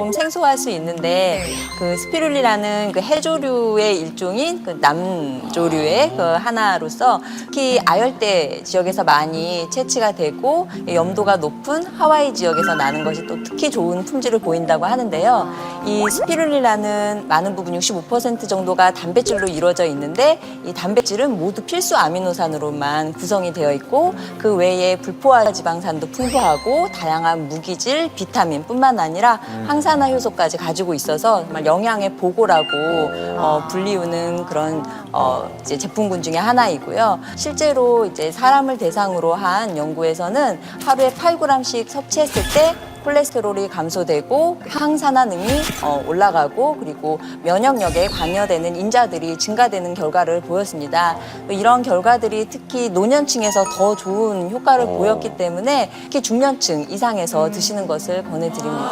조금 생소할 수 있는데 그 스피룰리라는 그 해조류의 일종인 그 남조류의 그 하나로서 특히 아열대 지역에서 많이 채취가 되고 염도가 높은 하와이 지역에서 나는 것이 또 특히 좋은 품질을 보인다고 하는데요. 이 스피룰리라는 많은 부분 65% 정도가 단백질로 이루어져 있는데 이 단백질은 모두 필수 아미노산으로만 구성이 되어 있고 그 외에 불포화 지방산도 풍부하고 다양한 무기질, 비타민뿐만 아니라 항산화 효소까지 가지고 있어서 정말 영양의 보고라고 어, 불리우는 그런 어, 이제 제품군 중에 하나이고요. 실제로 이제 사람을 대상으로 한 연구에서는 하루에 8g씩 섭취했을 때 콜레스테롤이 감소되고 항산화능이 어, 올라가고 그리고 면역력에 관여되는 인자들이 증가되는 결과를 보였습니다. 이런 결과들이 특히 노년층에서 더 좋은 효과를 보였기 때문에 특히 중년층 이상에서 드시는 것을 권해드립니다.